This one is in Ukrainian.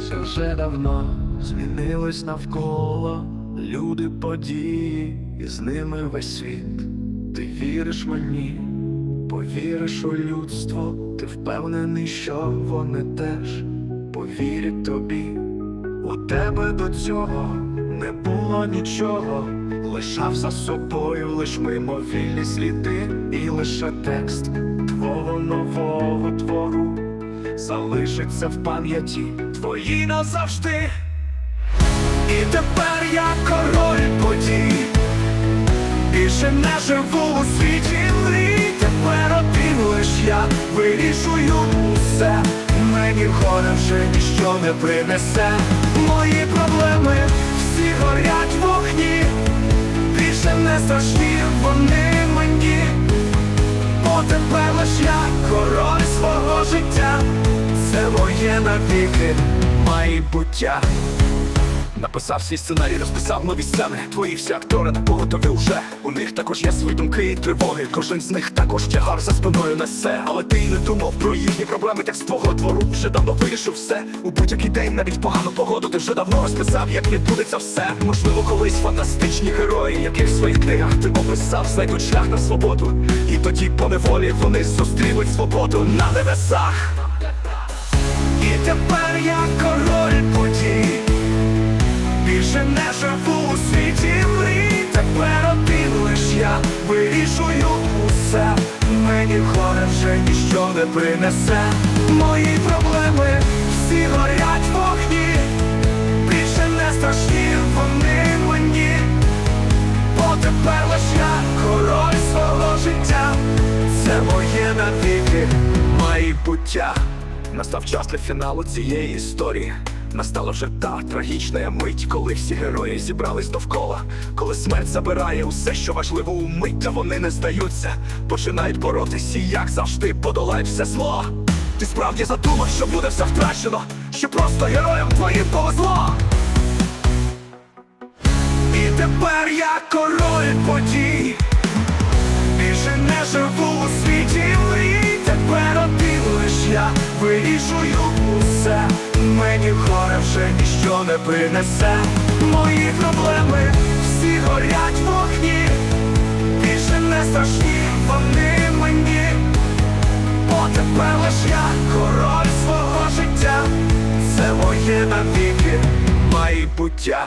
Все вже давно змінилось навколо. Люди, події, і з ними весь світ. Ти віриш мені, повіриш у людство, ти впевнений, що вони теж повірять тобі. У тебе до цього не було нічого, лишав за собою лиш мимовільні сліди, і лише текст твого нового твору залишиться в пам'яті твоїй назавжди. І тепер я король подій, більше не живу у світі лі. тепер один лиш я вирішую усе. Мені горе вже ніщо не принесе. Мої проблеми навіки майбуття. Написав свій сценарій, розписав нові сцени. Твої всі актори на поготові вже. У них також є свої думки і тривоги. Кожен з них також тягар за спиною несе. Але ти не думав про їхні проблеми, як з твого двору вже давно вирішив все. У будь-який день, навіть погану погоду, ти вже давно розписав, як відбудеться все. Можливо, колись фантастичні герої, яких в своїх книгах ти описав, знайдуть шлях на свободу. І тоді по неволі вони зустрінуть свободу на небесах. І тепер я король подій. Більше не живу у світі мрій, тепер один лиш я вирішую усе. Мені горе вже ніщо не принесе. Мої проблеми всі горять вогні, більше не страшні вони мені. Бо тепер лиш я король свого життя, це моє навіки майбуття. Настав час для фіналу цієї історії. Настала вже та трагічна мить, коли всі герої зібрались довкола, коли смерть забирає усе, що важливо у мить, та вони не здаються, починають боротися, як завжди подолають все зло. Ти справді задумав, що буде все втрачено, що просто героям твоїм повезло. І тепер я король подій. Більше не живу у світі вирішую усе. Мені горе вже ніщо не принесе. Мої проблеми всі горять в вогні, більше не страшні вони мені. Бо тепер лиш я король свого життя, це моє навіки майбуття.